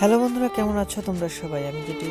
Hello বন্ধুরা কেমন আছো তোমরা সবাই? আমি যেটি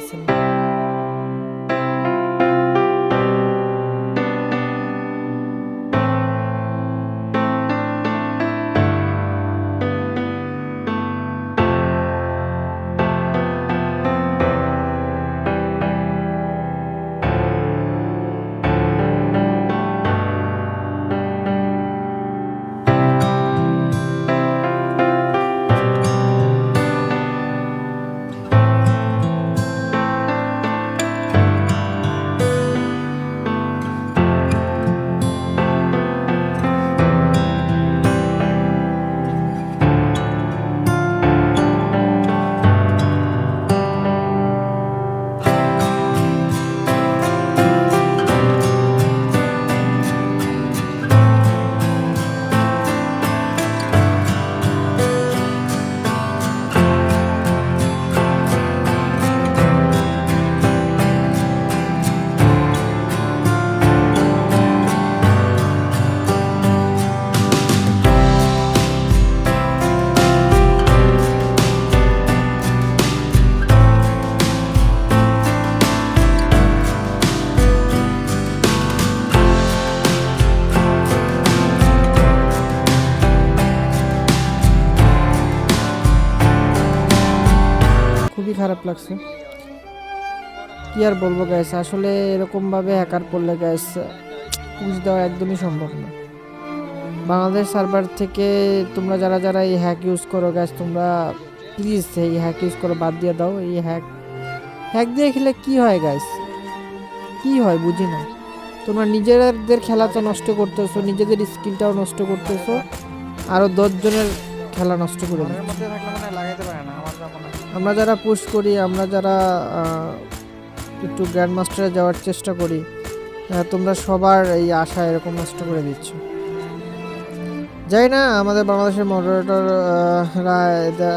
খারাপ লাগছে। কি আর বলব গ্যাস আসলে এরকমভাবে হ্যাকার পড়লে গ্যাস পুষ দেওয়া একদমই সম্ভব না। বাংলাদেশ সার্ভার থেকে তোমরা যারা যারা এই হ্যাক ইউজ করো গ্যাস তোমরা প্লিজ এই হ্যাক ইউজ করো, বাদ দিয়ে দাও। এই হ্যাক হ্যাক দিয়ে খেলে কি হয় গ্যাস কি হয় বুঝি না। তোমরা নিজেদের খেলা তো নষ্ট করতেছো, নিজেদের স্কিলটাও নষ্ট করতেছো। আরও দশজনের খেলা নষ্ট করে না আমার যারা পুশ করি আমরা যারা একটু গ্র্যান্ড মাস্টারে যাওয়ার চেষ্টা করি তোমরা সবার এই আশা এরকম নষ্ট করে দিচ্ছ। যাই না আমাদের বাংলাদেশের মডারেটর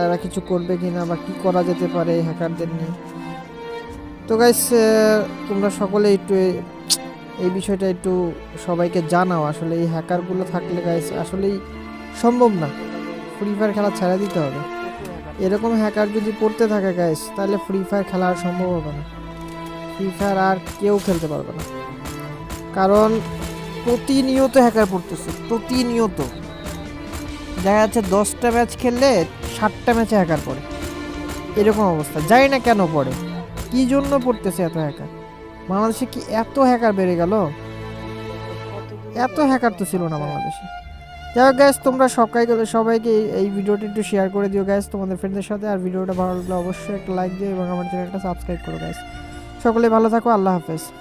এরা কিছু করবে কি না বা কী করা যেতে পারে এই হ্যাকারদের নিয়ে। তো গাইস তোমরা সকলে একটু এই- এই বিষয়টা একটু সবাইকে জানাও আসলে এই হ্যাকারগুলো থাকলে গাইস আসলেই সম্ভব না। ফ্রি ফায়ার খেলা ছেড়ে দিতে হবে। এরকম হ্যাকার যদি পড়তে থাকে গাইস তাহলে ফ্রি ফায়ার খেলা আর সম্ভব হবে না। ফ্রি ফায়ার আর কেউ খেলতে পারবে না। কারণ প্রতিনিয়ত হ্যাকার পড়তেছে, প্রতিনিয়ত। দেখা যাচ্ছে দশটা ম্যাচ খেললে ষাটটা ম্যাচে হ্যাকার পড়ে। এরকম অবস্থা। জানি না কেন পড়ে। কি জন্য পড়তেছে এত হ্যাকার বাংলাদেশে কি এত হ্যাকার বেড়ে গেল? এত হ্যাকার তো ছিল না বাংলাদেশে। যাই হোক গ্যাস তোমরা সবাই সবাইকে এই- ভিডিওটি একটু শেয়ার করে দিও গ্যাস তোমাদের ফ্রেন্ডদের সাথে। আর ভিডিওটা ভালো লাগলে অবশ্যই একটা লাইক দিও এবং আমার চ্যানেলটা সাবস্ক্রাইব করো গ্যাস সকলে ভালো থাকো, আল্লাহ হাফেজ।